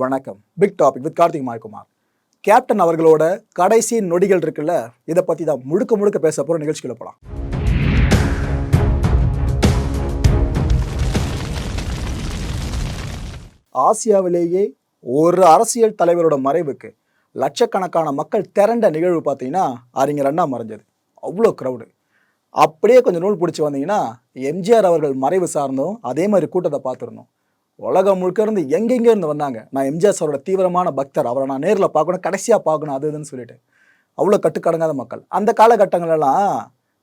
வணக்கம். Big topic with Karthik Maikumar. Captain அவர்களோட கடைசி நொடிகள் இருக்குல்ல இதை பற்றி தான் முழுக்க முழுக்க பேச போகிற நிகழ்ச்சிக்குள்ள போகலாம் ஆசியாவிலேயே ஒரு அரசியல் தலைவரோட மறைவுக்கு லட்சக்கணக்கான மக்கள் திரண்ட நிகழ்வு பார்த்தீங்கன்னா அறிஞர் அண்ணா மறைஞ்சது. அவ்வளோ க்ரௌடு அப்படியே கொஞ்சம் நூல் பிடிச்சி வந்தீங்கன்னா எம்ஜிஆர் அவர்கள் மறைவு சார்ந்தும் அதே மாதிரி கூட்டத்தை பார்த்துருந்தோம் உலகம் முழுக்க இருந்து எங்கெங்கே இருந்து வந்தாங்க. நான் எம்ஜிஆர் சாரோட தீவிரமான பக்தர். அவரை நான் நேரில் பார்க்கணும் கடைசியாக பார்க்கணும் அது இதுன்னு சொல்லிட்டு. அவ்வளோ கட்டுக்கடங்காத மக்கள். அந்த காலகட்டங்களெல்லாம்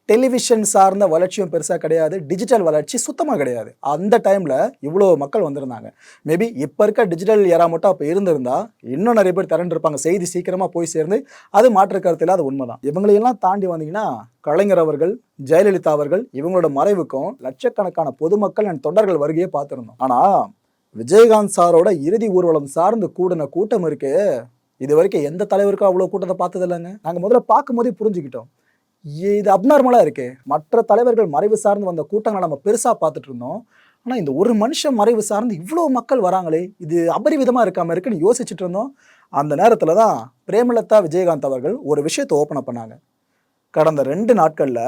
டெலிவிஷன் சார்ந்த வளர்ச்சியும் பெருசாக கிடையாது. டிஜிட்டல் வளர்ச்சி சுத்தமாக கிடையாது. அந்த டைமில் இவ்வளோ மக்கள் வந்திருந்தாங்க. மேபி இப்போ இருக்க டிஜிட்டல் ஏரா மட்டும் அப்போ இருந்திருந்தால் இன்னும் நிறைய பேர் திரண்டிருப்பாங்க செய்தி சீக்கிரமாக போய் சேர்ந்து அது மாற்று கருத்தில் அது உண்மைதான். இவங்களையெல்லாம் தாண்டி வந்தீங்கன்னா கலைஞர் அவர்கள் ஜெயலலிதா அவர்கள் இவங்களோட மறைவுக்கும் லட்சக்கணக்கான பொதுமக்கள் அண்ட் தொண்டர்கள் வருகையே பார்த்துருந்தோம். ஆனால் விஜயகாந்த் சாரோட இறுதி ஊர்வலம் சார்ந்து கூடின கூட்டம் இருக்கு. இது வரைக்கும் எந்த தலைவருக்கும் அவ்வளோ கூட்டத்தை பார்த்தது இல்லைங்க நாங்கள் முதல்ல பார்க்கும்போதே புரிஞ்சுக்கிட்டோம். இது அப்நார்மலாக இருக்கு. மற்ற தலைவர்கள் மறைவு சார்ந்து வந்த கூட்டங்களை நம்ம பெருசாக பார்த்துட்டு இருந்தோம். ஆனால் இந்த ஒரு மனுஷன் மறைவு சார்ந்து இவ்வளோ மக்கள் வராங்களே இது அபரிவிதமாக இருக்காமல் இருக்குன்னு யோசிச்சுட்டு இருந்தோம். அந்த நேரத்தில் தான் பிரேமலதா விஜயகாந்த் அவர்கள் ஒரு விஷயத்தை ஓப்பன் பண்ணாங்க. கடந்த ரெண்டு நாட்களில்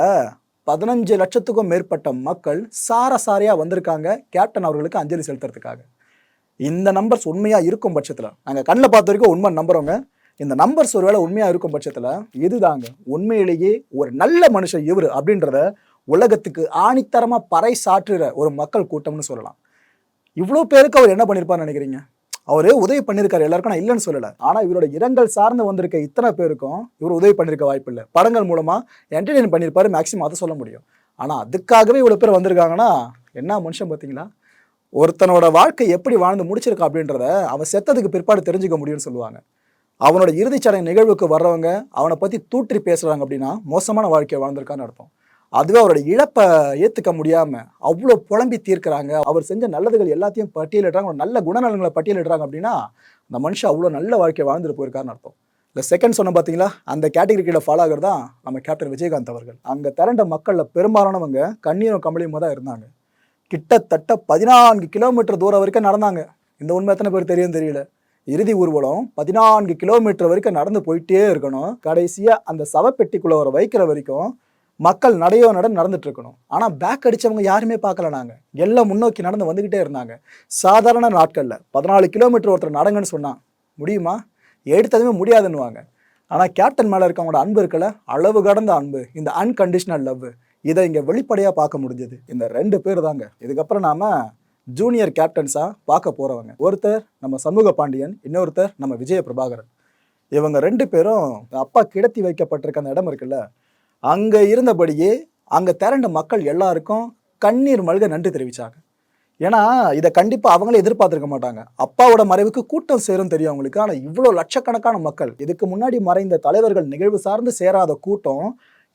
பதினஞ்சு லட்சத்துக்கும் மேற்பட்ட மக்கள் சார சாரையாக வந்திருக்காங்க கேப்டன் அவர்களுக்கு அஞ்சலி செலுத்துறதுக்காக. இந்த நம்பர்ஸ் உண்மையாக இருக்கும் பட்சத்தில் நாங்கள் கண்ணில் பார்த்த வரைக்கும் உண்மை நம்புறோங்க இந்த நம்பர்ஸ் ஒருவேளை உண்மையாக இருக்கும் பட்சத்தில் இதுதாங்க உண்மையிலேயே ஒரு நல்ல மனுஷன் இவர் அப்படின்றத உலகத்துக்கு ஆணித்தரமாக பறை சாற்றுற ஒரு மக்கள் கூட்டம்னு சொல்லலாம். இவ்வளோ பேருக்கு அவர் என்ன பண்ணியிருப்பார்னு நினைக்கிறீங்க? அவர் உதவி பண்ணியிருக்காரு எல்லாருக்கும் நான் இல்லைன்னு சொல்லலை. ஆனால் இவரோட இரங்கல் சார்ந்து வந்திருக்க இத்தனை பேருக்கும் இவர் உதவி பண்ணியிருக்க வாய்ப்பு இல்லை. படங்கள் மூலமாக என்டர்டெயின் பண்ணியிருப்பாரு மேக்ஸிமம் அதை சொல்ல முடியும். ஆனால் அதுக்காகவே இவ்வளோ பேர் வந்திருக்காங்கன்னா என்ன மனுஷன் பார்த்தீங்களா? ஒருத்தனோட வாழ்க்கை எப்படி வாழ்ந்து முடிச்சிருக்கா அப்படின்றத அவன் செத்ததுக்கு பிற்பாடு தெரிஞ்சுக்க முடியும்னு சொல்லுவாங்க. அவனோட இறுதிச்சடங்கு நிகழ்வுக்கு வர்றவங்க அவனை பற்றி தூற்றி பேசுகிறாங்க அப்படின்னா மோசமான வாழ்க்கையை வாழ்ந்திருக்கான்னு அர்த்தம். அதுவே அவரோட இழப்பை ஏற்றுக்க முடியாமல் அவ்வளோ புலம்பி தீர்க்கிறாங்க. அவர் செஞ்ச நல்லதுகள் எல்லாத்தையும் பட்டியலிடுறாங்க. ஒரு நல்ல குணநலங்களை பட்டியலிடுறாங்க அப்படின்னா அந்த மனுஷன் அவ்வளோ நல்ல வாழ்க்கையை வாழ்ந்துட்டு போயிருக்காருன்னு அர்த்தம். இந்த செகண்ட் சொன்ன பார்த்தீங்களா அந்த கேட்டகரி கீழே ஃபாலோ ஆகிறது தான் நம்ம கேப்டன் விஜயகாந்த் அவர்கள். அங்கே திரண்ட மக்களில் பெரும்பாலானவங்க கண்ணீரும் கமலியுமாக தான் இருந்தாங்க. கிட்டத்தட்ட பதினான்கு கிலோமீட்டர் தூரம் வரைக்கும் நடந்தாங்க. இந்த உண்மை எத்தனை பேர் தெரியும் தெரியல. இறுதி ஊர்வலம் பதினான்கு கிலோமீட்டர் வரைக்கும் நடந்து போயிட்டே இருக்கணும். கடைசியாக அந்த சவப்பெட்டிக்குள்ளே வர வைக்கிற வரைக்கும் மக்கள் நடையோ நட நடந்துட்டு இருக்கணும். ஆனால் பேக் அடித்தவங்க யாருமே பார்க்கல நாங்கள் எல்லாம் முன்னோக்கி நடந்து வந்துக்கிட்டே இருந்தாங்க. சாதாரண நாட்களில் பதினாலு கிலோமீட்டர் ஒருத்தர் நடங்கன்னு சொன்னான் முடியுமா? எடுத்ததுமே முடியாதுன்னுவாங்க. ஆனால் கேப்டன் மேலே இருக்கவங்களோட அன்பு இருக்கல அளவு கடந்த அன்பு. இந்த அன்கண்டிஷனல் லவ் இதை இங்கே வெளிப்படையாக பார்க்க முடிஞ்சது. இந்த ரெண்டு பேர் தாங்க இதுக்கப்புறம் நாம ஜூனியர் கேப்டன்ஸாக பார்க்க போகிறவங்க ஒருத்தர் நம்ம சண்முக பாண்டியன் இன்னொருத்தர் நம்ம விஜய பிரபாகரன் இவங்க ரெண்டு பேரும் அப்பா கிடத்தி வைக்கப்பட்டிருக்க அந்த இடம் இருக்குல்ல அங்கே இருந்தபடியே அங்கே திரண்ட மக்கள் எல்லாருக்கும் கண்ணீர் மல்க நன்றி தெரிவித்தாங்க ஏன்னா இதை கண்டிப்பாக அவங்களே எதிர்பார்த்துருக்க மாட்டாங்க. அப்பாவோட மறைவுக்கு கூட்டம் சேரும் தெரியும் அவங்களுக்கு. ஆனால் இவ்வளோ லட்சக்கணக்கான மக்கள் இதுக்கு முன்னாடி மறைந்த தலைவர்கள் நிகழ்வு சார்ந்து சேராத கூட்டம்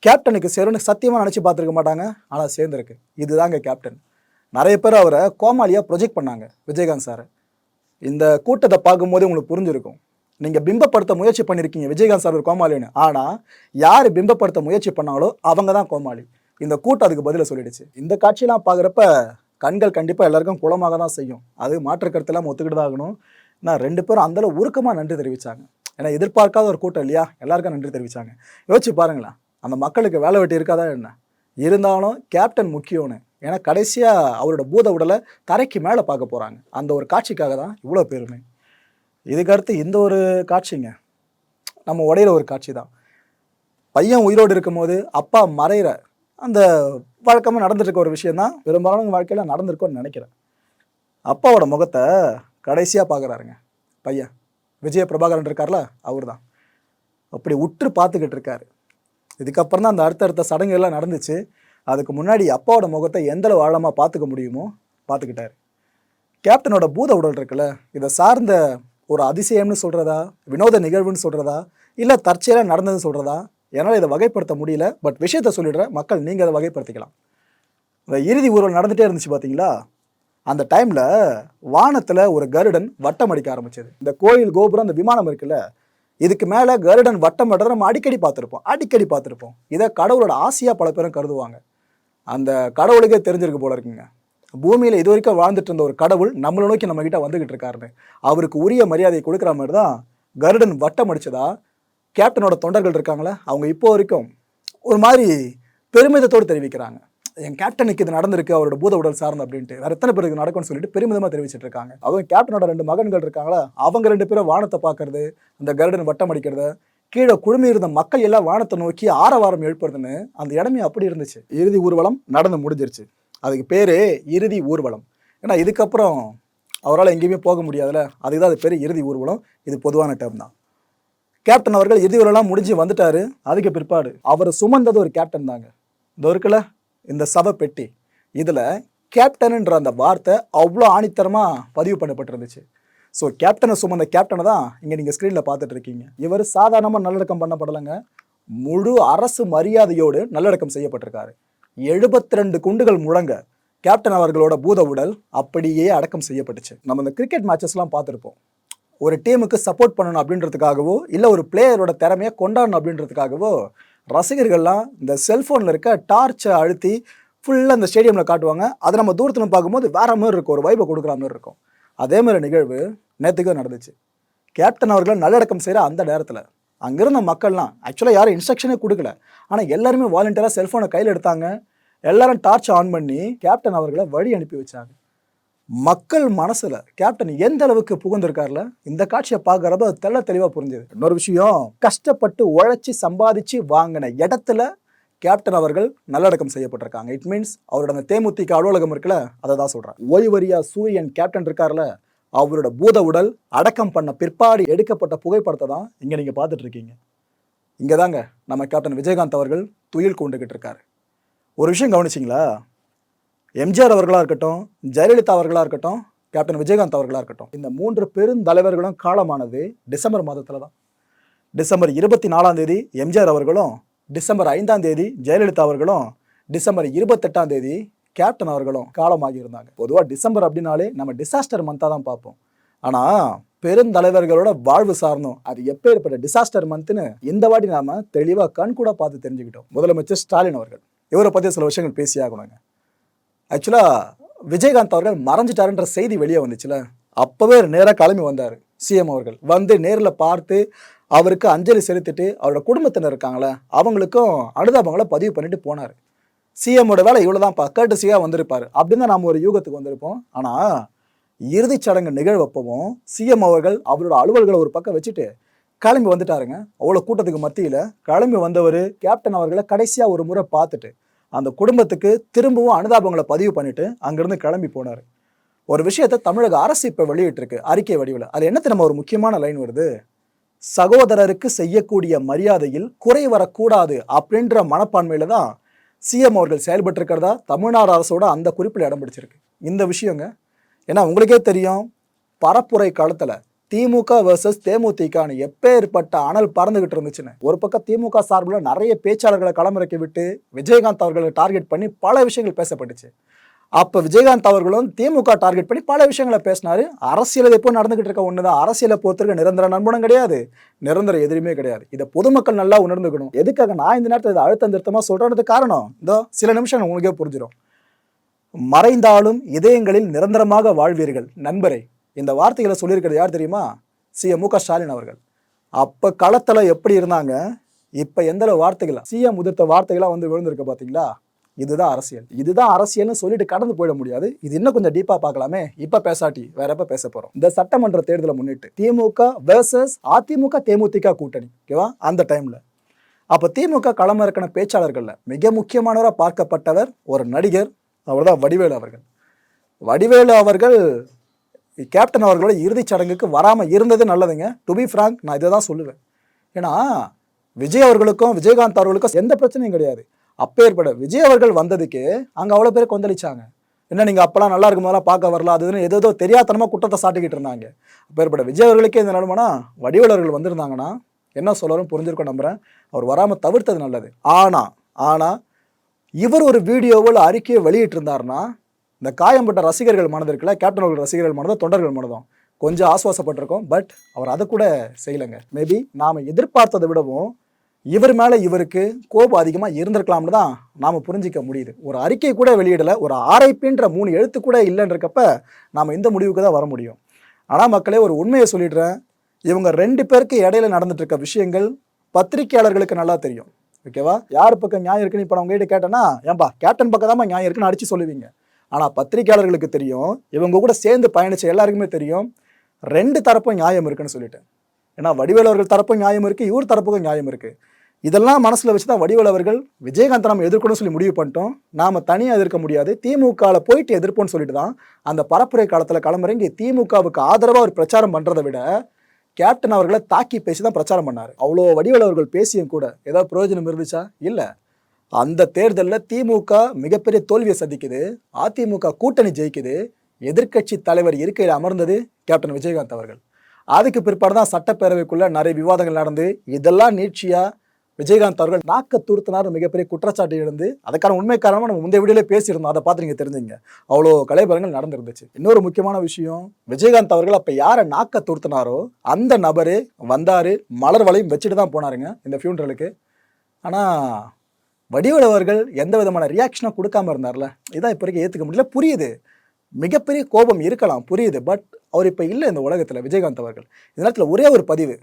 கேப்டனுக்கு சேரும்னு சத்தியமாக நினச்சி பார்த்துருக்க மாட்டாங்க. ஆனால் சேர்ந்துருக்கு. இதுதாங்க கேப்டன். நிறைய பேர் அவரை கோமாளியாக ப்ரொஜெக்ட் பண்ணாங்க விஜயகாந்த் சார். இந்த கூட்டத்தை பார்க்கும்போது உங்களுக்கு புரிஞ்சிருக்கும். நீங்கள் பிம்பப்படுத்த முயற்சி பண்ணியிருக்கீங்க விஜயகாந்த் சார் ஒரு கோமாளின்னு. ஆனால் யார் பிம்பப்படுத்த முயற்சி பண்ணாங்களோ அவங்க தான் கோமாளி. இந்த கூட்டம் அதுக்கு பதிலை சொல்லிடுச்சு. இந்த காட்சியெல்லாம் பார்க்குறப்ப கண்கள் கண்டிப்பாக எல்லாருக்கும் குளமாக தான் செய்யும். அது மாற்று கருத்தெல்லாம் ஒத்துக்கிட்டு தான் ஆகணும். நான் ரெண்டு பேரும் அந்தளவு உருக்கமாக நன்றி தெரிவித்தாங்க ஏன்னா எதிர்பார்க்காத ஒரு கூட்டம் இல்லையா? எல்லாருக்கும் நன்றி தெரிவித்தாங்க யோசிச்சு பாருங்களேன். அந்த மக்களுக்கு வேலை வெட்டி இருக்காதா என்ன? இருந்தாலும் கேப்டன் முக்கியம்னு. ஏன்னா கடைசியாக அவரோட பூத உடலை தரைக்கு மேலே பார்க்க போகிறாங்க அந்த ஒரு காட்சிக்காக தான் இவ்வளோ பேருமே. இதுக்கடுத்து இந்த ஒரு காட்சிங்க. நம்ம உடையிற ஒரு காட்சி தான். பையன் உயிரோடு இருக்கும்போது அப்பா மறைகிற அந்த வழக்கமாக நடந்துட்டுருக்க ஒரு விஷயம் தான் பெரும்பாலான வாழ்க்கையில் நடந்திருக்கோன்னு நினைக்கிறேன். அப்பாவோட முகத்தை கடைசியாக பார்க்குறாருங்க. பையன். விஜய பிரபாகரன் இருக்கார்ல அவர் தான் அப்படி உற்று பார்த்துக்கிட்டு இருக்காரு. இதுக்கப்புறம் தான் அந்த அடுத்தடுத்த சடங்குகள்லாம் நடந்துச்சு. அதுக்கு முன்னாடி அப்பாவோட முகத்தை எந்தளவு ஆழமாக பார்த்துக்க முடியுமோ பார்த்துக்கிட்டாரு. கேப்டனோட பூத உடல் இருக்குல்ல இதை சார்ந்த ஒரு அதிசயம்னு சொல்கிறதா வினோத நிகழ்வுன்னு சொல்கிறதா இல்லை தற்செயலாக நடந்ததுன்னு சொல்கிறதா என்னால் இதை வகைப்படுத்த முடியல பட் விஷயத்த சொல்லிடுற மக்கள் நீங்கள் அதை வகைப்படுத்திக்கலாம். இந்த இறுதி ஊர்வலம் நடந்துகிட்டே இருந்துச்சு பார்த்தீங்களா அந்த டைமில் வானத்தில் ஒரு கருடன் வட்டம் அடிக்க ஆரம்பிச்சது. இந்த கோயில் கோபுரம் அந்த விமானம் இருக்குல்ல இதுக்கு மேலே கருடன் வட்டம் வட்டுறத நம்ம அடிக்கடி பார்த்துருப்போம். அடிக்கடி பார்த்துருப்போம். இதை கடவுளோட ஆசையாக பல பேரும் கருதுவாங்க. அந்த கடவுளுக்கே தெரிஞ்சிருக்கு போல இருக்குங்க. பூமியில் இது வரைக்கும் வாழ்ந்துட்டு இருந்த ஒரு கடவுள் நம்மளை நோக்கி நம்ம கிட்ட வந்துகிட்டு இருக்காருன்னு. அவருக்கு உரிய மரியாதையை கொடுக்குற மாதிரி தான் கருடன் வட்டம் அடிச்சதா கேப்டனோட தொண்டர்கள் இருக்காங்களே அவங்க இப்போ வரைக்கும் ஒரு மாதிரி பெருமிதத்தோடு தெரிவிக்கிறாங்க. என் கேப்டனுக்கு இது நடந்திருக்கு அவரோட பூத உடல் சார்ந்து அப்படின்ட்டு. வேற எத்தனை பேருக்கு நடக்கும்னு சொல்லிட்டு பெருமிதமா தெரிவிச்சிட்டு இருக்காங்க அதுவும் கேப்டனோட ரெண்டு மகன்கள் இருக்காங்களா? அவங்க ரெண்டு பேரும் வானத்தை பார்க்கறது அந்த கருடன் வட்டம் அடிக்கிறது கீழே குழுமி இருந்த மக்கள் எல்லாம் வானத்தை நோக்கி ஆரவாரம் எழுப்புறதுன்னு அந்த இடமே அப்படி இருந்துச்சு. இறுதி ஊர்வலம் நடந்து முடிஞ்சிருச்சு. அதுக்கு பேரு இறுதி ஊர்வலம். ஏன்னா இதுக்கப்புறம் அவரால் எங்கேயுமே போக முடியாதுல்ல? அதுக்கு தான் அது பேர் இறுதி ஊர்வலம். இது பொதுவான டேர்ம் தான். கேப்டன் அவர்கள் இறுதி ஊர்வலம் முடிஞ்சு வந்துட்டாரு. அதுக்கு பிற்பாடு அவர் சுமந்தது ஒரு கேப்டன் தாங்க. இந்த இருக்குல்ல? இந்த சவப்பெட்டி பெட்டி. இதில் கேப்டனுன்ற அந்த வார்த்தை அவ்வளோ ஆணித்தரமாக பதிவு பண்ணப்பட்டிருந்துச்சு. ஸோ கேப்டனை சுமந்த கேப்டனை தான் இங்கே நீங்கள் ஸ்க்ரீனில் பார்த்துட்டு இருக்கீங்க. இவர் சாதாரணமாக நல்லடக்கம் பண்ணப்படலைங்க. முழு அரசு மரியாதையோடு நல்லடக்கம் செய்யப்பட்டிருக்காரு. எழுபத்தி ரெண்டு குண்டுகள் முழங்க கேப்டன் அவர்களோட பூத உடல் அப்படியே அடக்கம் செய்யப்பட்டுச்சு. நம்ம இந்த கிரிக்கெட் மேட்சஸ்லாம் பார்த்துருப்போம். ஒரு டீமுக்கு சப்போர்ட் பண்ணணும் அப்படின்றதுக்காகவோ இல்லை ஒரு பிளேயரோட திறமையை கொண்டாடணும் அப்படின்றதுக்காகவோ ரசிகர்கள்லாம் இந்த செல்ஃபோனில் இருக்க டார்ச்சை அழுத்தி ஃபுல்லாக அந்த ஸ்டேடியமில் காட்டுவாங்க. அதை நம்ம தூரத்தில் பார்க்கும்போது வேறு மாதிரி இருக்கும். ஒரு வைப்பை கொடுக்குற மாதிரி இருக்கும். அதே மாதிரி நிகழ்வு நேற்றுக்கும் நடந்துச்சு. கேப்டன் அவர்கள் நல்லடக்கம் செய்கிற அந்த நேரத்தில் அங்கிருந்த மக்கள்லாம் ஆக்சுவலாக யாரும் இன்ஸ்ட்ரக்ஷனே கொடுக்கல. ஆனால் எல்லாருமே வாலண்டியராக செல்ஃபோனை கையில் எடுத்தாங்க. எல்லாரும் டார்ச் ஆன் பண்ணி கேப்டன் அவர்களை வழி அனுப்பி வச்சாங்க. மக்கள் மனசுல கேப்டன் எந்த அளவுக்கு புகுந்திருக்காருல இந்த காட்சியை பார்க்குறப்ப அது தெள்ள தெளிவா புரிஞ்சுது. இன்னொரு விஷயம் கஷ்டப்பட்டு உழைச்சி சம்பாதிச்சு வாங்கின இடத்துல கேப்டன் அவர்கள் நல்லடக்கம் செய்யப்பட்டிருக்காங்க. இட் மீன்ஸ் அவரோட அந்த தேமுதிக அலுவலகம் இருக்குல்ல அதை தான் சொல்றேன். ஓய்வரியா சூரியன் கேப்டன் இருக்கார்ல அவரோட பூத உடல் அடக்கம் பண்ண பிற்பாடு எடுக்கப்பட்ட புகைப்படத்தை தான் இங்க நீங்க பார்த்துட்டு இருக்கீங்க. இங்கே தாங்க நம்ம கேப்டன் விஜயகாந்த் அவர்கள் துயில் கொண்டுகிட்டு இருக்காரு. ஒரு விஷயம் கவனிச்சிங்களா? எம்ஜிஆர் அவர்களாக இருக்கட்டும் ஜெயலலிதா அவர்களாக இருக்கட்டும் கேப்டன் விஜயகாந்த் அவர்களாக இருக்கட்டும் இந்த மூன்று பெருந்தலைவர்களும் காலமானது டிசம்பர் மாதத்தில் தான் டிசம்பர் இருபத்தி நாலாம் தேதி எம்ஜிஆர் அவர்களும் டிசம்பர் ஐந்தாம் தேதி ஜெயலலிதா அவர்களும் டிசம்பர் இருபத்தெட்டாம் தேதி கேப்டன் அவர்களும் காலமாகி இருந்தாங்க. பொதுவாக டிசம்பர் அப்படின்னாலே நம்ம டிசாஸ்டர் மந்தாக தான் பார்ப்போம். ஆனால் பெருந்தலைவர்களோட வாழ்வு சார்ந்தோம் அது எப்பேற்பட்ட டிசாஸ்டர் மந்த்னு இந்த வாட்டி நாம தெளிவாக கண் கூட பார்த்து தெரிஞ்சுக்கிட்டோம். முதலமைச்சர் ஸ்டாலின் அவர்கள். இவரை பற்றி சில விஷயங்கள் பேசியாகணுங்க ஆக்சுவலாக விஜயகாந்த் அவர்கள் மறைஞ்சிட்டாருன்ற செய்தி வெளியே வந்துச்சுல. அப்போவே நேராக கிளம்பி வந்தார் சிஎம் அவர்கள். வந்து நேரில் பார்த்து அவருக்கு அஞ்சலி செலுத்திட்டு அவரோட குடும்பத்தினர் இருக்காங்களே அவங்களுக்கும் அனுதாபங்களை பதிவு பண்ணிட்டு போனார். சிஎம்மோட வேலை இவ்வளோ தான் கர்டசியாக வந்திருப்பார். அப்படின்னு தான் நாம் ஒரு யூகத்துக்கு வந்திருப்போம். ஆனால் இறுதிச் சடங்கு நிகழ்வப்பவும் சிஎம் அவர்கள் அவரோட அலுவல்களை ஒரு பக்கம் வச்சுட்டு கிளம்பி வந்துட்டாருங்க. அவ்வளோ கூட்டத்துக்கு மத்தியில் கிளம்பி வந்தவர் கேப்டன் அவர்களை கடைசியாக ஒரு முறை பார்த்துட்டு அந்த குடும்பத்துக்கு திரும்பவும் அனுதாபங்களை பதிவு பண்ணிட்டு அங்கிருந்து கிளம்பி போனார். ஒரு விஷயத்தை தமிழக அரசு இப்போ வெளியிட்டிருக்கு அறிக்கை வடிவில். அது என்ன நம்ம ஒரு முக்கியமான லைன் வருது? சகோதரருக்கு செய்யக்கூடிய மரியாதையில் குறை வரக்கூடாது அப்படின்ற மனப்பான்மையில் தான் சிஎம் அவர்கள் செயல்பட்டிருக்கிறதா? தமிழ்நாடு அரசோட அந்த குறிப்பில் இடம் பிடிச்சிருக்கு. இந்த விஷயங்க ஏன்னா உங்களுக்கே தெரியும் பரப்புரை காலத்தில் திமுக வர்சஸ் தேமுதிகன்னு எப்பேற்பட்ட அனல் பறந்துகிட்டு இருந்துச்சுன்னு. ஒரு பக்கம் திமுக சார்பில் நிறைய பேச்சாளர்களை களமிறக்கி விட்டு விஜயகாந்த் அவர்களை டார்கெட் பண்ணி பல விஷயங்கள் பேசப்பட்டுச்சு. அப்போ விஜயகாந்த் அவர்களும் திமுக டார்கெட் பண்ணி பல விஷயங்களை பேசினாரு. அரசியல் எப்போ நடந்துகிட்டு இருக்க ஒன்று தான் அரசியலை பொறுத்திருக்க நிரந்தர நண்பனும் கிடையாது. நிரந்தர எதிரியுமே கிடையாது. இதை பொதுமக்கள் நல்லா உணர்ந்துக்கணும். எதுக்காக நான் இந்த நேரத்தில் இதை அழுத்தம் திருத்தமாக சொல்கிறதுக்கு காரணம்? இதோ சில நிமிஷம் உங்களுக்கே புரிஞ்சிடும் மறைந்தாலும் இதயங்களில் நிரந்தரமாக வாழ்வீர்கள். நண்பரே இந்த வார்த்தைகளை சொல்லியிருக்கிறது யார் தெரியுமா? சிஎம் மு. க. ஸ்டாலின் அவர்கள். அப்போ களத்தில் எப்படி இருந்தாங்க? இப்போ எந்த அளவு சிஎம் உதிர்த்த வார்த்தைகளாக வந்து விழுந்திருக்கு பார்த்தீங்களா இதுதான் அரசியல். இதுதான் அரசியல்னு சொல்லிட்டு கடந்து போயிட முடியாது. இது இன்னும் கொஞ்சம் டீப்பாக பார்க்கலாமே. இப்போ பேசாட்டி வேற எப்போ பேச போகிறோம் இந்த சட்டமன்ற தேர்தலை முன்னிட்டு திமுக வேர்சஸ் அதிமுக தேமுதிக கூட்டணி. ஓகேவா? அந்த டைமில் அப்போ திமுக களமிறக்கின பேச்சாளர்களில் மிக முக்கியமானவராக பார்க்கப்பட்டவர் ஒரு நடிகர். அவர்தான் வடிவேலு அவர்கள். வடிவேலு அவர்கள் கேப்டன் அவர்களோட இறுதிச் சடங்குக்கு வராமல் இருந்தது நல்லதுங்க. டு பி ஃப்ராங்க் நான் இதை தான் சொல்லுவேன். ஏன்னா விஜய் அவர்களுக்கும் விஜயகாந்த் அவர்களுக்கும் எந்த பிரச்சனையும் கிடையாது. அப்பேற்பட விஜய் அவர்கள் வந்ததுக்கு அங்கே அவ்வளோ பேர் கொந்தளிச்சாங்க. என்ன நீங்கள் அப்போலாம் நல்லா இருக்கும் போதெல்லாம் பார்க்க வரல அது இதுன்னு ஏதோ தெரியாதனமாக குற்றத்தை சாட்டிக்கிட்டு இருந்தாங்க. அப்பேற்பட்ட விஜய் அவர்களுக்கே இந்த நிலமனா வடிவலர்கள் வந்திருந்தாங்கன்னா என்ன சொல்லணும் புரிஞ்சிருக்கோம் நம்புகிறேன் அவர் வராமல் தவிர்த்தது நல்லது. ஆனால் ஆனால் இவர் ஒரு வீடியோவில் அறிக்கையை வெளியிட்டிருந்தாருன்னா இந்த காயம்பட்ட ரசிகர்கள் மனது இருக்குல்ல கேப்டன் அவர்கள் ரசிகர்கள் மனதும் தொண்டர்கள் மனதும் கொஞ்சம் ஆசுவாசப்பட்டிருக்கோம் பட் அவர் அதை கூட செய்யலைங்க. மேபி நாம் எதிர்பார்த்ததை விடவும் இவர் மேலே இவருக்கு கோபம் அதிகமாக இருந்திருக்கலாம்னு தான் நாம் புரிஞ்சிக்க முடியுது. ஒரு அறிக்கை கூட வெளியிடலை ஒரு ஆரைப்பின்ற மூணு எழுத்து கூட இல்லைன்றக்கப்ப நாம் இந்த முடிவுக்கு தான் வர முடியும். ஆனால் மக்களே ஒரு உண்மையை சொல்லிடுறேன். இவங்க ரெண்டு பேருக்கு இடையில நடந்துட்டு இருக்க விஷயங்கள் பத்திரிகையாளர்களுக்கு நல்லா தெரியும். ஓகேவா யார் பக்கம் நியாயம் இருக்குன்னு இப்போ நான் உங்ககிட்ட கேட்டேன்னா ஏன்பா கேப்டன் பக்கம் தான் நியாயம் இருக்குன்னு அடிச்சு சொல்லுவீங்க. ஆனால் பத்திரிகையாளர்களுக்கு தெரியும் இவங்க கூட சேர்ந்து பயணிச்ச எல்லாருக்குமே தெரியும் ரெண்டு தரப்பும் நியாயம் இருக்குன்னு சொல்லிட்டேன் ஏன்னா வடிவேலு அவர்கள் தரப்பும் நியாயம் இருக்குது இவர் தரப்புக்கும் நியாயம் இருக்குது இதெல்லாம் மனசில் வச்சு தான் வடிவேலு அவர்கள் விஜயகாந்த் நம்ம எதிர்க்கணும்னு சொல்லி முடிவு பண்ணிட்டோம். நாம் தனியாக எதிர்க்க முடியாது. திமுகவில் போயிட்டு எதிர்ப்போம்னு சொல்லிட்டு தான் அந்த பரப்புரை காலத்தில் களமிறங்கி திமுகவுக்கு ஆதரவாக ஒரு பிரச்சாரம் பண்ணுறதை விட கேப்டன் அவர்களை தாக்கி பேசி தான் பிரச்சாரம் பண்ணார். அவ்வளோ வடிவேலு அவர்கள் பேசியும் கூட ஏதாவது பிரயோஜனம் இருந்துச்சா? இல்லை. அந்த தேர்தலில் திமுக மிகப்பெரிய தோல்வியை சந்திக்குது. அதிமுக கூட்டணி ஜெயிக்குது. எதிர்க்கட்சி தலைவர் இருக்கையில் அமர்ந்தது கேப்டன் விஜயகாந்த் அவர்கள். அதுக்கு பிற்பாடு தான் சட்டப்பேரவைக்குள்ளே நிறைய விவாதங்கள் நடந்து. இதெல்லாம் நீட்சியாக விஜயகாந்த் அவர்கள் நாக்க தூர்த்தினார் மிகப்பெரிய குற்றச்சாட்டு எழுந்து அதுக்கான உண்மை காரணமாக நம்ம முந்தைய வீடியோலே பேசியிருந்தோம். அதை பார்த்து நீங்கள் தெரிஞ்சுங்க. அவ்வளோ கலைபரங்கள் நடந்திருந்துச்சு. இன்னொரு முக்கியமான விஷயம் விஜயகாந்த் அவர்கள் அப்போ யாரை நாக்க தூர்த்தினாரோ அந்த நபரு வந்தார் மலர் வளையும் வச்சுட்டு தான் போனாருங்க இந்த ஃபியூனரலுக்கு ஆனால் வடிவேலு அவர்கள் எந்த விதமான ரியாக்ஷனும் கொடுக்காம இருந்தார்ல? இதான் இப்போ வரைக்கும் ஏற்றுக்க முடியல. புரியுது. மிகப்பெரிய கோபம் இருக்கலாம் புரியுது. பட் அவர் இப்போ இல்லை இந்த உலகத்தில் விஜயகாந்த் அவர்கள். இந்த நேரத்தில் ஒரே ஒரு பதிவு.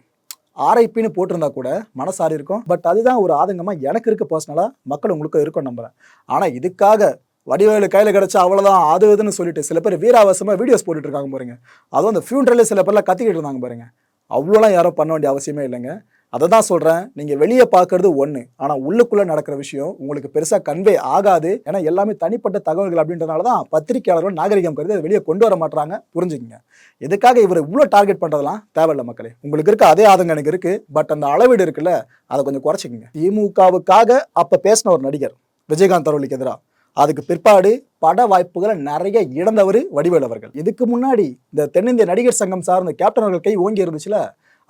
ஆர்ஐபின்னு போட்டிருந்தா கூட மனசாரி இருக்கும். பட் அதுதான் ஒரு ஆதங்கமாக எனக்கு இருக்க பர்சனலாக மக்கள் உங்களுக்கு இருக்கும் நம்புறேன். ஆனால் இதுக்காக வடிவேலு கையில் கிடச்சா அவ்வளோதான் அது இதுன்னு சொல்லிட்டு சில பேர் வீராவசமாக வீடியோஸ் போட்டுட்டு இருக்காங்க பாருங்க. அதுவும் அந்த ஃபியூனரலே சில பேர்லாம் கத்திக்கிட்டு இருந்தாங்க பாருங்க. அவ்வளோலாம் யாரும் பண்ண வேண்டிய அவசியமே இல்லைங்க. அதை தான் சொல்கிறேன் நீங்கள் வெளியே பார்க்கறது ஒன்று ஆனால் உள்ளுக்குள்ளே நடக்கிற விஷயம் உங்களுக்கு பெருசாக கன்வே ஆகாது. ஏன்னா எல்லாமே தனிப்பட்ட தகவல்கள் அப்படின்றதுனால தான் பத்திரிகையாளர்கள் நாகரிகம் கருதி அதை வெளியே கொண்டு வர மாட்டாங்க புரிஞ்சுக்கங்க. எதுக்காக இவர் இவ்வளோ டார்கெட் பண்ணுறதெல்லாம் தேவையில்ல மக்களே. உங்களுக்கு இருக்க அதே ஆதங்கம் எனக்கு இருக்குது பட் அந்த அளவீடு இருக்குல்ல அதை கொஞ்சம் குறைச்சிக்கங்க. திமுகவுக்காக அப்போ பேசின ஒரு நடிகர் விஜயகாந்த் அவர்களுக்கு எதிராக அதுக்கு பிற்பாடு பட வாய்ப்புகளை நிறைய இழந்தவர் வடிவேல் அவர்கள். இதுக்கு முன்னாடி இந்த தென்னிந்திய நடிகர் சங்கம் சார்ந்த கேப்டன் அவர்கள் கை ஓங்கி இருந்துச்சுல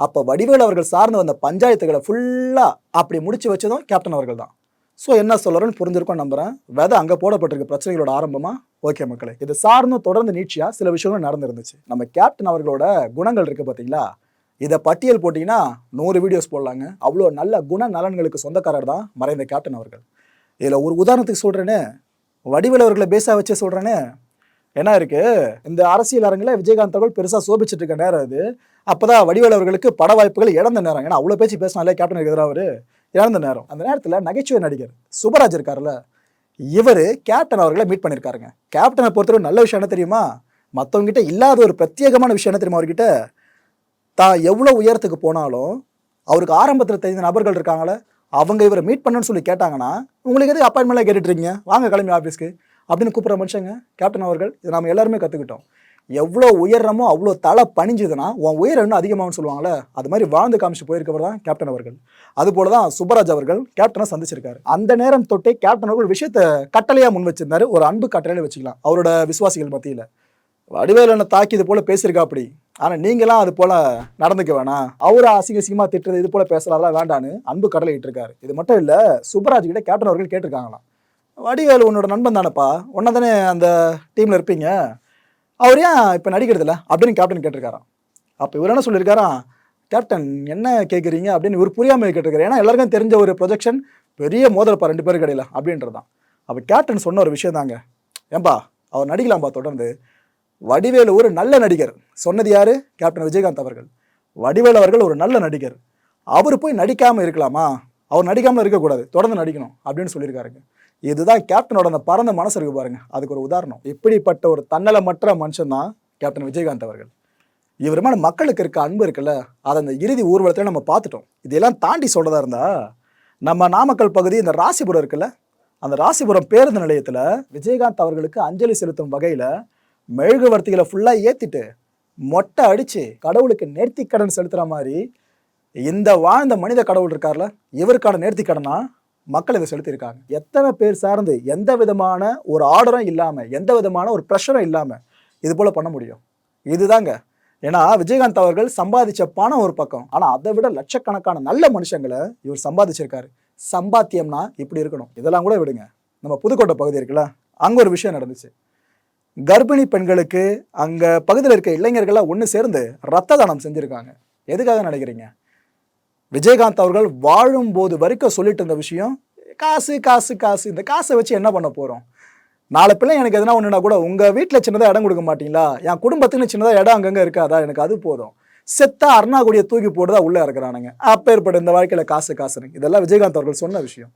அப்போ வடிவேல் அவர்கள் சார்ந்து வந்த பஞ்சாயத்துகளை ஃபுல்லாக அப்படி முடிச்சு வச்சதும் கேப்டன் அவர்கள் தான் ஸோ என்ன சொல்கிறேன்னு புரிஞ்சிருக்கோம் நம்புகிறேன் வெதை அங்கே போடப்பட்டிருக்க பிரச்சனைகளோட ஆரம்பமா? ஓகே மக்களே இது சார்ந்து தொடர்ந்து நீட்சியாக சில விஷயங்கள் நடந்துருந்துச்சு. நம்ம கேப்டன் அவர்களோட குணங்கள் இருக்குது பார்த்தீங்களா இதை பட்டியல் போட்டிங்கன்னா நூறு வீடியோஸ் போடலாங்க. அவ்வளோ நல்ல குண நலன்களுக்கு சொந்தக்காரர் தான் மறைந்த கேப்டன் அவர்கள். இதில் ஒரு உதாரணத்துக்கு சொல்கிறேன்னு வடிவில் அவர்களை பேச வச்சே சொல்கிறேன்னு என்ன இருக்கு? இந்த அரசியல் அரங்கில் விஜயகாந்த் அவர்கள் பெருசாக சோபிச்சுட்டு இருக்க நேரம் இது. அப்போதான் வடிவேல் அவர்களுக்கு பட வாய்ப்புகள் இழந்த நேரம். ஏன்னா அவ்வளோ பேச்சு பேசினாலே கேப்டன் எதிராக அவர். இழந்த நேரம். அந்த நேரத்தில் நகைச்சுவை நடிகர் சுபராஜ் இருக்கார்ல இவர் கேப்டன் அவர்களை மீட் பண்ணியிருக்காருங்க கேப்டனை பொறுத்தவரை நல்ல விஷயம் என்ன தெரியுமா? மற்றவங்ககிட்ட இல்லாத ஒரு பிரத்யேகமான விஷயம் என்ன தெரியுமா அவர்கிட்ட? தான் எவ்வளோ உயரத்துக்கு போனாலும் அவருக்கு ஆரம்பத்தில் தெரிஞ்ச நபர்கள் இருக்காங்களே அவங்க இவரை மீட் பண்ணணும்னு சொல்லி கேட்டாங்கன்னா உங்களுக்கு எதுக்கு அப்பாயின்மெண்ட்லாம் கேட்டுட்டு வாங்க கிளம்பி ஆஃபீஸ்க்கு அப்படின்னு கூப்பிட்ற மனுஷங்க கேப்டன் அவர்கள் இது நம்ம எல்லாருமே கற்றுக்கிட்டோம் எவ்வளோ உயர்றமோ அவ்வளோ தலை பணிஞ்சுதுன்னா உன் உயர் இன்னும் அதிகமாகனு சொல்லுவாங்களே அது மாதிரி வாழ்ந்து காமிச்சு போயிருக்கவர் தான் கேப்டன் அவர்கள். அதுபோல தான் சுப்பராஜ் அவர்கள் கேப்டனை சந்திச்சிருக்காரு. அந்த நேரம் தொட்டே கேப்டன் அவர்கள் விஷயத்தை கட்டளையாக முன் வச்சிருந்தாரு. ஒரு அன்பு கட்டளையில வச்சுக்கலாம் அவரோட விசுவாசிகள் மத்தியில். வடிவேலனை தாக்கி இது போல பேசியிருக்கா அப்படி ஆனால் நீங்களாம் அது போல நடந்துக்க வேணாம். அவர் அசிங்க அசிங்கமாக திட்டுறது இது போல பேசலாம் வேண்டான்னு அன்பு கடலை இருக்காரு இது மட்டும் இல்லை சுப்பராஜ் கிட்ட கேப்டன் அவர்கள் கேட்டிருக்காங்களாம். வடிவேலு உன்னோட நண்பன் தானேப்பா? ஒன்றா தானே அந்த டீமில் இருப்பீங்க? அவர் ஏன் இப்போ நடிக்கிறதில்ல? அப்படின்னு கேப்டன் கேட்டிருக்காராம். அப்போ இவர் என்ன சொல்லியிருக்காராம்? கேப்டன் என்ன கேட்குறீங்க அப்படின்னு இவர் புரியாமல் கேட்டிருக்காரு. ஏன்னா எல்லாருக்கும் தெரிஞ்ச ஒரு ப்ரொஜெக்ஷன் பெரிய மோதல்ப்பா ரெண்டு பேருக்கு இடையில அப்படின்றது தான் அப்போ கேப்டன் சொன்ன ஒரு விஷயம் தாங்க. ஏன்பா அவர் நடிக்கலாம்ப்பா தொடர்ந்து? வடிவேலு ஒரு நல்ல நடிகர். சொன்னது யார்? கேப்டன் விஜயகாந்த் அவர்கள். வடிவேலு அவர்கள் ஒரு நல்ல நடிகர். அவர் போய் நடிக்காமல் இருக்கலாமா? அவர் நடிக்காமல் இருக்கக்கூடாது. தொடர்ந்து நடிக்கணும் அப்படின்னு சொல்லியிருக்காருங்க. இதுதான் கேப்டனோட அந்த பறந்த மனசு இருக்கு பாருங்க. அதுக்கு ஒரு உதாரணம். இப்படிப்பட்ட ஒரு தன்னலமற்ற மனுஷன் தான் கேப்டன் விஜயகாந்த் அவர்கள். இவர் மேலே மக்களுக்கு இருக்க அன்பு இருக்குல்ல அதை அந்த இறுதி ஊர்வலத்தில் நம்ம பார்த்துட்டோம். இதெல்லாம் தாண்டி சொல்கிறதா இருந்தால் நம்ம நாமக்கல் பகுதி இந்த ராசிபுரம் இருக்குல்ல அந்த ராசிபுரம் பேருந்து நிலையத்தில் விஜயகாந்த் அவர்களுக்கு அஞ்சலி செலுத்தும் வகையில் மெழுகுவர்த்திகளை ஃபுல்லாக ஏற்றிட்டு மொட்டை அடித்து கடவுளுக்கு நேர்த்திக்கடன் செலுத்துகிற மாதிரி இந்த வாழ்ந்த மனித கடவுள் இருக்கார்ல இவருக்கான நேர்த்திக்கடனா மக்கள் இதை செலுத்தியிருக்காங்க. எத்தனை பேர் சார்ந்து எந்த விதமான ஒரு ஆர்டரும் இல்லாமல் எந்த விதமான ஒரு ப்ரெஷரும் இல்லாமல் இது போல் பண்ண முடியும்? இதுதாங்க. ஏன்னா விஜயகாந்த் அவர்கள் சம்பாதிச்ச பணம் ஒரு பக்கம். ஆனால் அதை விட லட்சக்கணக்கான நல்ல மனுஷங்களை இவர் சம்பாதிச்சிருக்காரு. சம்பாத்தியம்னா இப்படி இருக்கணும். இதெல்லாம் கூட விடுங்க. நம்ம புதுக்கோட்டை பகுதி இருக்குல்ல அங்கே ஒரு விஷயம் நடந்துச்சு. கர்ப்பிணி பெண்களுக்கு அங்கே பகுதியில் இருக்க இளைஞர்கள்லாம் ஒன்று சேர்ந்து ரத்த தானம் செஞ்சுருக்காங்க. எதுக்காக நினைக்கிறீங்க? விஜயகாந்த் அவர்கள் வாழும்போது வரைக்கும் சொல்லிட்டு இருந்த விஷயம் காசு காசு காசு. இந்த காசை வச்சு என்ன பண்ண போகிறோம் நாலு பிள்ளை எனக்கு எதனா ஒன்றுனா கூட உங்கள் வீட்டில் சின்னதாக இடம் கொடுக்க மாட்டீங்களா? என் குடும்பத்துக்கு சின்னதாக இடம் அங்கங்கே இருக்காதா? எனக்கு அது போதும். செத்தா அருணாகுடியை தூக்கி போட்டு தான் உள்ளே இருக்கிறானுங்க அப்பேற்பட்ட இந்த வாழ்க்கையில் காசு காசுன்னு. இதெல்லாம் விஜயகாந்த் அவர்கள் சொன்ன விஷயம்.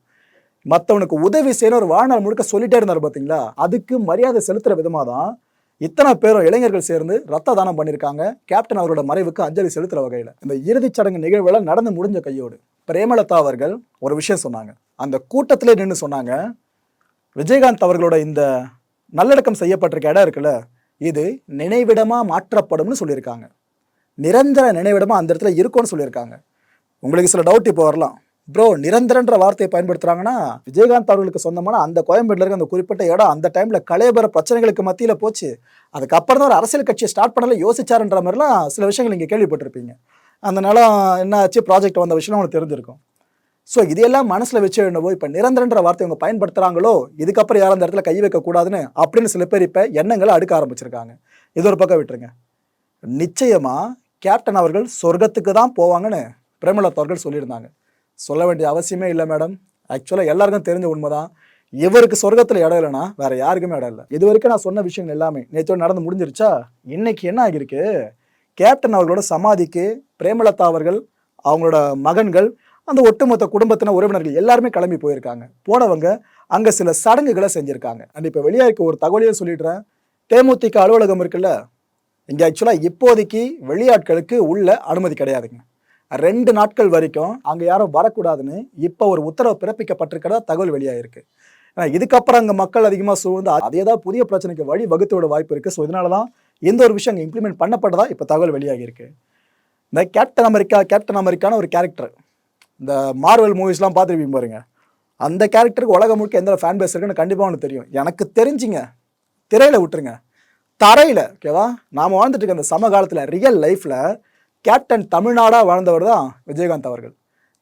மற்றவனுக்கு உதவி செய்யணும் ஒரு வாழ்நாள் முழுக்க சொல்லிட்டே இருந்தார் பார்த்தீங்களா அதுக்கு மரியாதை செலுத்துகிற விதமாக தான் இத்தனை பேரும் இளைஞர்கள் சேர்ந்து ரத்த தானம் பண்ணியிருக்காங்க கேப்டன் அவரோட மறைவுக்கு அஞ்சலி செலுத்துற வகையில். இந்த இறுதிச் சடங்கு நிகழ்வுல நடந்து முடிஞ்ச கையோடு பிரேமலதா அவர்கள் ஒரு விஷயம் சொன்னாங்க. அந்த கூட்டத்திலே நின்று சொன்னாங்க விஜயகாந்த் அவர்களோட இந்த நல்லடக்கம் செய்யப்பட்டிருக்க இடம் இருக்குல்ல இது நினைவிடமா மாற்றப்படும்னு சொல்லியிருக்காங்க. நிரந்தர நினைவிடமா அந்த இடத்துல இருக்கும்னு சொல்லியிருக்காங்க. உங்களுக்கு சில டவுட் இப்போ வரலாம். ப்ரோ நிரந்தரன்ற வார்த்தையை பயன்படுத்துறாங்கன்னா விஜயகாந்த் அவர்களுக்கு சொந்தமான அந்த கோயம்பேட்டில் இருக்க அந்த குறிப்பிட்ட இடம் அந்த டைமில் கலையபர பிரச்சனைகளுக்கு மத்தியில் போச்சு. அதுக்கப்புறம் தான் ஒரு அரசியல் கட்சியை ஸ்டார்ட் பண்ணல யோசிச்சாருன்ற மாதிரிலாம் சில விஷயங்கள் நீங்கள் கேள்விப்பட்டிருப்பீங்க. அந்த நிலம் என்ன ஆச்சு? ப்ராஜெக்ட் வந்த விஷயம் உங்களுக்கு தெரிஞ்சிருக்கும். ஸோ இதையெல்லாம் மனசில் வச்சு என்னவோ இப்போ நிரந்தரன்ற வார்த்தை அவங்க பயன்படுத்துகிறாங்களோ இதுக்கப்புறம் யாரும் அந்த இடத்துல கை வைக்கக்கூடாதுன்னு அப்படின்னு சில பேர் இப்போ எண்ணங்களை அடுக்க ஆரம்பிச்சிருக்காங்க. இது ஒரு பக்கம் விட்டுருங்க. நிச்சயமாக கேப்டன் அவர்கள் சொர்க்கத்துக்கு தான் போவாங்கன்னு பிரேமலதா அவர்கள் சொல்லியிருந்தாங்க. சொல்ல வேண்டிய அவசியமே இல்லை மேடம் ஆக்சுவலாக எல்லாருக்கும் தெரிஞ்ச உண்மை தான் இவருக்கு சொர்க்கத்தில் இடம் இல்லைன்னா வேற யாருக்குமே இடம் இல்லை. இது வரைக்கும் நான் சொன்ன விஷயங்கள் எல்லாமே நேற்று நடந்து முடிஞ்சிருச்சா? இன்னைக்கு என்ன ஆகியிருக்கு? கேப்டன் அவர்களோட சமாதிக்கு பிரேமலதா அவர்கள் அவங்களோட மகன்கள் அந்த ஒட்டுமொத்த குடும்பத்தின உறவினர்கள் எல்லாருமே கிளம்பி போயிருக்காங்க. போனவங்க அங்கே சில சடங்குகளை செஞ்சுருக்காங்க. அண்ட் இப்போ வெளியே இருக்க ஒரு தகவலையும் சொல்லிடுறேன். தேமுதிக அலுவலகம் இருக்குல்ல இங்கே ஆக்சுவலாக இப்போதைக்கு வெளியாட்களுக்கு உள்ள அனுமதி கிடையாதுங்க. ரெண்டு நாட்கள் வரைக்கும் அங்கே யாரும் வரக்கூடாதுன்னு இப்போ ஒரு உத்தரவு பிறப்பிக்கப்பட்டிருக்கிறதா தகவல் வெளியாகிருக்கு ஏன்னா இதுக்கப்புறம் அங்கே மக்கள் அதிகமாக சூழ்ந்து அதே தான் புதிய பிரச்சனைக்கு வழி வகுத்து விட வாய்ப்பு இருக்குது ஸோ இதனால தான் எந்த ஒரு விஷயம் அங்கே இம்ப்ளிமெண்ட் பண்ணப்பட்டதா இப்போ தகவல் வெளியாகியிருக்கு. இந்த கேப்டன் அமெரிக்கா கேப்டன் அமெரிக்கான ஒரு கேரக்டர் இந்த மார்வல் மூவிஸ்லாம் பார்த்துருப்பீங்க பாருங்க. அந்த கேரக்டருக்கு உலகம் முழுக்க எந்த ஃபேன் பேஸ் இருக்குன்னு கண்டிப்பாக ஒன்று தெரியும். எனக்கு தெரிஞ்சுங்க. திரையில் விட்டுருங்க. தரையில் ஓகேவா நாம் வாழ்ந்துட்டு இருக்க அந்த சமகாலத்தில் ரியல் லைஃப்பில் கேப்டன் தமிழ்நாடாக வாழ்ந்தவர் தான் விஜயகாந்த் அவர்கள்.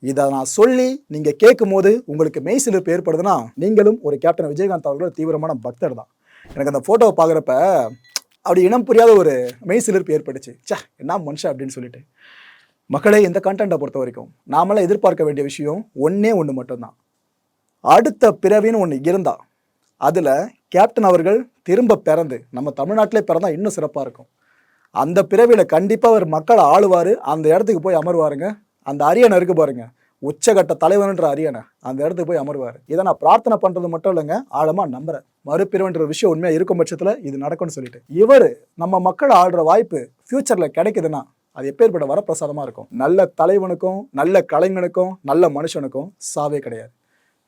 இதை நான் சொல்லி நீங்கள் கேட்கும் போது உங்களுக்கு மெய்சிலிருப்பு ஏற்படுதுன்னா நீங்களும் ஒரு கேப்டன் விஜயகாந்த் அவர்களோட தீவிரமான பக்தர் தான். எனக்கு அந்த ஃபோட்டோவை பார்க்குறப்ப அப்படி இனம் புரியாத ஒரு மெய்சிலிருப்பு ஏற்பட்டுச்சு. ச்சே என்ன மனுஷன் அப்படின்னு சொல்லிட்டு. மக்களே இந்த கண்டென்ட்டை பொறுத்த வரைக்கும் நாமெல்லாம் எதிர்பார்க்க வேண்டிய விஷயம் ஒன்றே ஒன்று மட்டும்தான். அடுத்த பிறவின்னு ஒன்று இருந்தால் அதில் கேப்டன் அவர்கள் திரும்ப பிறந்து நம்ம தமிழ்நாட்டிலே பிறந்தால் இன்னும் சிறப்பாக இருக்கும். அந்த பிறவியில் கண்டிப்பாக அவர் மக்களை ஆளுவார். அந்த இடத்துக்கு போய் அமருவாருங்க. அந்த அரியணை இருக்கு பாருங்க. உச்சகட்ட தலைவன்ன்ற அரியணை அந்த இடத்துக்கு போய் அமருவார். இதை நான் பிரார்த்தனை பண்ணுறது மட்டும் இல்லைங்க ஆழமாக நம்புறேன். மறுபிறவன்ற விஷயம் உண்மையாக இருக்கும் பட்சத்தில் இது நடக்கும்னு சொல்லிட்டு. இவர் நம்ம மக்களை ஆடுற வாய்ப்பு ஃப்யூச்சரில் கிடைக்குதுன்னா அது எப்பேற்பட்ட வரப்பிரசாதமாக இருக்கும். நல்ல தலைவனுக்கும் நல்ல கலைஞனுக்கும் நல்ல மனுஷனுக்கும் சாவே கிடையாது.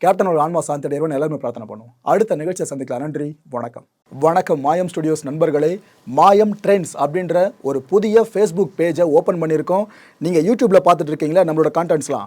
கேப்டனோட ஆன்மா சாந்தி அடையவன் எல்லாருமே பிரார்த்தனை பண்ணுவோம். அடுத்த நிகழ்ச்சியை சந்திக்கலாம். நன்றி வணக்கம். வணக்கம் மாயம் ஸ்டுடியோஸ் நண்பர்களே. மாயம் ட்ரெண்ட்ஸ் அப்படின்ற ஒரு புதிய ஃபேஸ்புக் பேஜை ஓப்பன் பண்ணியிருக்கோம். நீங்கள் யூடியூப்பில் பார்த்துட்டு இருக்கீங்களா? நம்மளோட கான்டென்ட்ஸ்லாம்